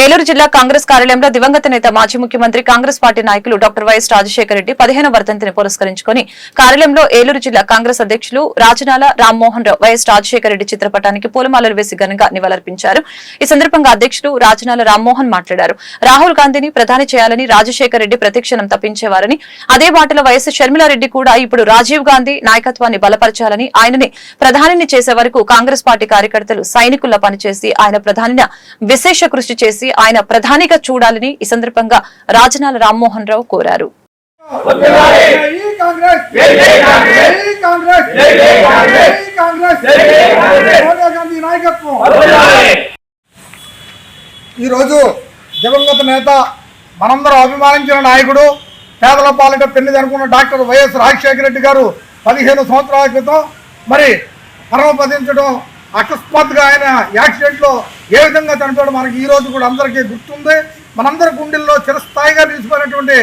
ఏలూరు జిల్లా కాంగ్రెస్ కార్యాలయంలో దివంగత నేత మాజీ ముఖ్యమంత్రి కాంగ్రెస్ పార్టీ నాయకులు డాక్టర్ వైఎస్ రాజశేఖర రెడ్డి పదిహేను వర్ధంతిని పురస్కరించుకుని కార్యాలయంలో ఏలూరు జిల్లా కాంగ్రెస్ అధ్యక్షులు రాజనాల రామ్మోహన్ రావు వైఎస్ రాజశేఖర రెడ్డి చిత్రపటానికి పూలమాలలు వేసి ఘనంగా నివాళులర్పించారు. ఈ సందర్భంగా అధ్యక్షులు రాజనాల రామ్మోహన్ మాట్లాడారు. రాహుల్ గాంధీని ప్రధాని చేయాలని రాజశేఖర రెడ్డి ప్రతిక్షణం తప్పించేవారని అదే బాటలో వైఎస్ షర్మిలారెడ్డి కూడా ఇప్పుడు రాజీవ్ గాంధీ నాయకత్వాన్ని బలపరచాలని ఆయనని ప్రధానిని చేసే వరకు కాంగ్రెస్ పార్టీ కార్యకర్తలు సైనికుల్లా పనిచేసి ఆయన ప్రధాని విశేష కృషి చేసి ఆయన ప్రధానిగా చూడాలని ఈ సందర్భంగా రాజనాల రామ్మోహన్ రావు కోరారు. ఈరోజు దివంగత నేత మనందరం అభిమానించిన నాయకుడు పేదల పాలిట పెళ్ళి అనుకున్న డాక్టర్ వైఎస్ రాజశేఖర రెడ్డి గారు పదిహేను సంవత్సరాల క్రితం మరి పరమపదించడం అకస్మాత్తుగా ఆయన యాక్సిడెంట్లో ఏ విధంగా చనిపోవడం మనకి ఈ రోజు కూడా అందరికీ గుర్తుంది. మనందరి గుండెల్లో చిరస్థాయిగా నిలిచిపోయినటువంటి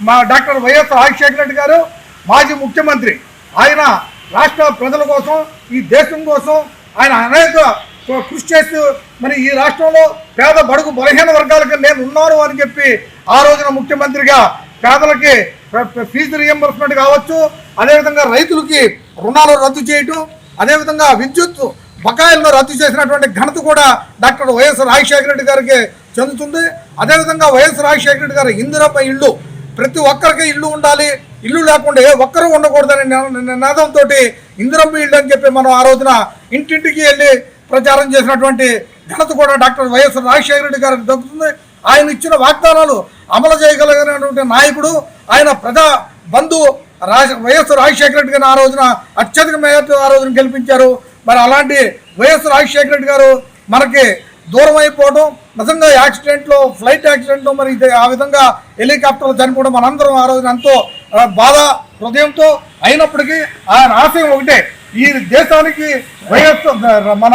మా డాక్టర్ వైఎస్ రాజశేఖర రెడ్డి గారు మాజీ ముఖ్యమంత్రి. ఆయన రాష్ట్ర ప్రజల కోసం ఈ దేశం కోసం ఆయన అనేక కృషి చేస్తూ మరి ఈ రాష్ట్రంలో పేద బడుగు బలహీన వర్గాలకు నేను ఉన్నాను అని చెప్పి ఆ రోజున ముఖ్యమంత్రిగా పేదలకి ఫీజు రియంబర్స్మెంట్ కావచ్చు అదేవిధంగా రైతులకి రుణాలు రద్దు చేయటం అదేవిధంగా విద్యుత్ బకాయిలను రద్దు చేసినటువంటి ఘనత కూడా డాక్టర్ వైఎస్ రాజశేఖర రెడ్డి గారికి చెందుతుంది. అదేవిధంగా వైఎస్ రాజశేఖర రెడ్డి గారు ఇందిరమ్మ ఇల్లు ప్రతి ఒక్కరికి ఇల్లు ఉండాలి. ఇల్లు లేకుండా ఏ ఒక్కరూ ఉండకూడదని నినాదంతో ఇందిరమ్మ ఇల్లు అని చెప్పి మనం ఆ రోజున ఇంటింటికి వెళ్ళి ప్రచారం చేసినటువంటి ఘనత కూడా డాక్టర్ వైఎస్ రాజశేఖర రెడ్డి గారికి దక్కుతుంది. ఆయన ఇచ్చిన వాగ్దానాలు అమలు చేయగలిగినటువంటి నాయకుడు ఆయన ప్రజా బంధువు రాజ వైఎస్ రాజశేఖర రెడ్డి గారిని ఆ రోజున అత్యధిక మేయర్తో ఆ రోజున గెలిపించారు. మరి అలాంటి వైఎస్ రాజశేఖర రెడ్డి గారు మనకి దూరం అయిపోవడం నిజంగా యాక్సిడెంట్లో ఫ్లైట్ యాక్సిడెంట్లో మరి ఇది ఆ విధంగా హెలికాప్టర్లు చనిపోవడం మనందరం ఆ రోజున ఎంతో బాధ హృదయంతో అయినప్పటికీ ఆయన ఆశయం ఒకటే ఈ దేశానికి వైఎస్ మన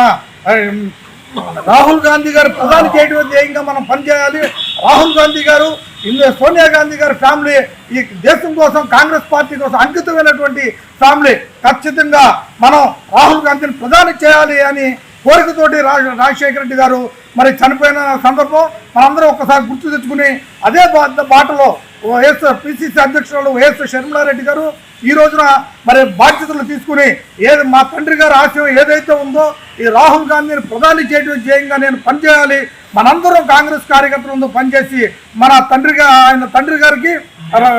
రాహుల్ గాంధీ గారు ప్రధాని చేయడం ధ్యేయంగా మనం పనిచేయాలి రాహుల్ గాంధీ గారు ఇందులో సోనియా గాంధీ గారి ఫ్యామిలీ ఈ దేశం కోసం కాంగ్రెస్ పార్టీ కోసం అంకితమైనటువంటి ఫ్యామిలీ. ఖచ్చితంగా మనం రాహుల్ గాంధీని ప్రధాని చేయాలి అని కోరికతోటి రాజ రాజశేఖర రెడ్డి గారు మరి చనిపోయిన సందర్భం మనందరం ఒక్కసారి గుర్తు తెచ్చుకుని అదే బాటలో వైఎస్ పిసిసి అధ్యక్షురాలు వైఎస్ షర్మిలారెడ్డి గారు ఈ రోజున మరి బాధ్యతలు తీసుకుని ఏది మా తండ్రి గారి ఆశయం ఏదైతే ఉందో ఈ రాహుల్ గాంధీని ప్రధాని చేయడం చేయంగా నేను పనిచేయాలి. మనందరం కాంగ్రెస్ కార్యకర్తలందు పనిచేసి మన తండ్రి ఆయన తండ్రి గారికి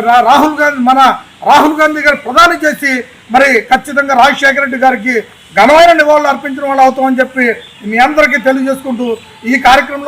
రా- రాహుల్ గాంధీ మన రాహుల్ గాంధీ గారు ప్రధాని చేసి మరి ఖచ్చితంగా రాజశేఖర రెడ్డి గారికి ఘనమైన నివాళులు అర్పించడం వల్ల అవుతామని చెప్పి మీ అందరికీ తెలియజేసుకుంటూ ఈ కార్యక్రమంలో